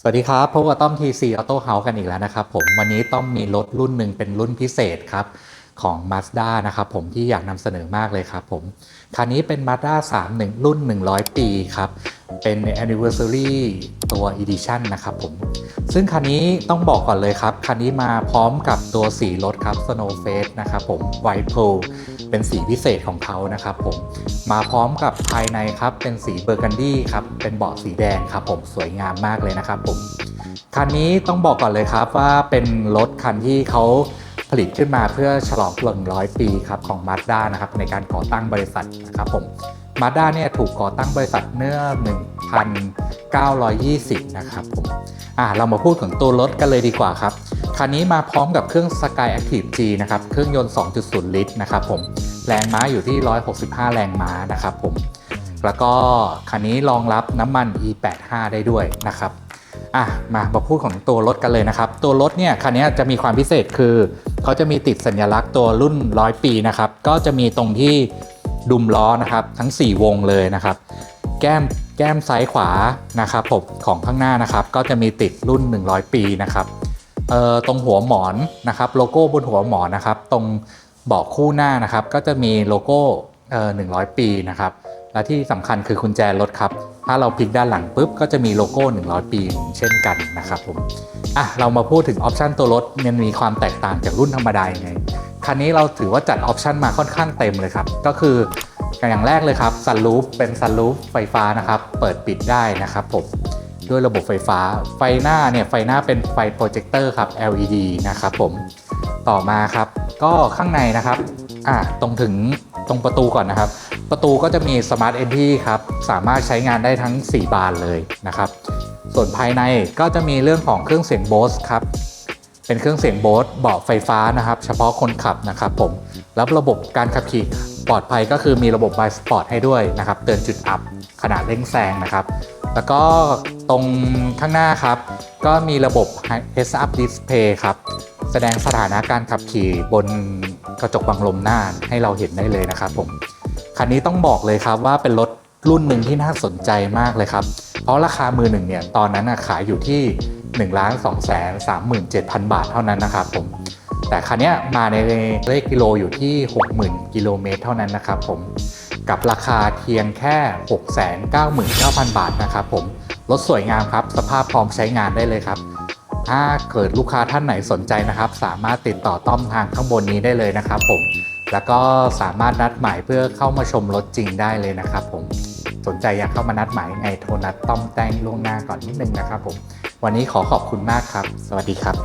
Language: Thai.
สวัสดีครับพบกับต้อม TC Auto House กันอีกแล้วนะครับผมวันนี้ต้อมมีรถรุ่นหนึ่งเป็นรุ่นพิเศษครับของ Mazda นะครับผมที่อยากนำเสนอมากเลยครับผมคันนี้เป็น Mazda 3 1 รุ่น 100 ปีครับเป็น Anniversary ตัว Edition นะครับผม ซึ่งคันนี้ต้องบอกก่อนเลยครับ คันนี้มาพร้อมกับตัวสีรถครับ Snow Face นะครับผม White Pearl เป็นสีพิเศษของเขานะครับผม มาพร้อมกับภายในครับ เป็นสีเบอร์กันดี้ครับ เป็นเบาะสีแดงครับผมสวยงามมากเลยนะครับผม คันนี้ต้องบอกก่อนเลยครับว่าเป็นรถคันที่เขาผลิตขึ้นมาเพื่อฉลอง100ปีครับของ Mazda นะครับในการก่อตั้งบริษัทนะครับผม Mazda เนี่ยถูกก่อตั้งบริษัทเมื่อ 1920 นะครับผมอ่าเรามาพูดถึงตัวรถกันเลยดีกว่าครับ คันนี้มาพร้อมกับเครื่อง Sky Active G นะครับ เครื่องยนต์ 2.0 ลิตรนะครับผม แรงม้าอยู่ที่ 165 แรงม้านะครับผม แล้วก็คันนี้รองรับน้ำมัน E85 ได้ด้วยนะครับอะมามาพูดของตัวรถกันเลยนะครับ ตัวรถเนี่ยคันนี้จะมีความพิเศษคือ เขาจะมีติดสัญลักษณ์ตัวรุ่น 100 ปีนะครับ ก็จะมีตรงที่ดุมล้อนะครับ ทั้ง 4 วงเลยนะครับ แก้มแก้มซ้ายขวานะครับผมของข้างหน้านะครับ ก็จะมีติดรุ่น 100 ปีนะครับเอ่อตรงหัวหมอนนะครับโลโก้บนหัวหมอนนะครับ ตรงเบาะคู่หน้านะครับ ก็จะมีโลโก้เอ่อ100 ปีนะครับ และที่สำคัญคือกุญแจรถครับ ถ้าเราพลิกด้านหลังปุ๊บก็จะมีโลโก้ 100 ปี เช่นกันนะครับผมอะเรามาพูดถึงออปชันตัวรถมันมีความแตกต่างจากรุ่นธรรมดายังไงคันนี้เราถือว่าจัดออปชันมาค่อนข้างเต็มเลยครับ ก็คือ อย่างแรกเลยครับซันรูฟเป็นซันรูฟไฟฟ้านะครับ เปิดปิดได้นะครับผมด้วยระบบไฟฟ้า ไฟหน้าเนี่ยไฟหน้าเป็นไฟโปรเจคเตอร์ครับ LED นะครับผมต่อมาครับ ก็ข้างในนะครับอ่าตรงถึงตรงประตูก่อนนะครับ ประตูก็จะมี Smart Entry ครับ สามารถใช้งานได้ทั้ง 4 บานเลยนะครับ ส่วนภายในก็จะมีเรื่องของเครื่องเสียง Bose ครับเป็นเครื่องเสียง Bose เบาะไฟฟ้านะครับ เฉพาะคนขับนะครับผมแล้วระบบการขับขี่ ปลอดภัยก็คือมีระบบ b บ Sport ให้ด้วยนะครับ เตือนจุดอับขณะเร่งแซงนะครับ แล้วก็ตรงข้างหน้าครับ ก็มีระบบ Heads Up Display ครับ แสดงสถานะการขับขี่บนกระจกบังลมหน้าให้เราเห็นได้เลยนะครับผม คันนี้ต้องบอกเลยครับว่าเป็นรถรุ่นหนึ่งที่น่าสนใจมากเลยครับ เพราะราคามือหนึ่งเนี่ยตอนนั้นขายอยู่ที่1นึ่งล้านสองแสนสามหมื่นเจ็ดพันบาทเท่านั้นนะครับผม แต่คันนี้มาในเลขกิโลอยู่ที่ 60,000 กิโลเมตรเท่านั้นนะครับผมกับราคาเพียงแค่ 699,000 บาทนะครับผมรถสวยงามครับ สภาพพร้อมใช้งานได้เลยครับถ้าเกิดลูกค้าท่านไหนสนใจนะครับ สามารถติดต่อต้อมทางข้างบนนี้ได้เลยนะครับผมแล้วก็สามารถนัดหมายเพื่อเข้ามาชมรถจริงได้เลยนะครับผมสนใจอยากเข้ามานัดหมายยังไงโทรนัดต้อมแต้งล่วงหน้าก่อนนิดนึงนะครับผมวันนี้ขอขอบคุณมากครับ สวัสดีครับ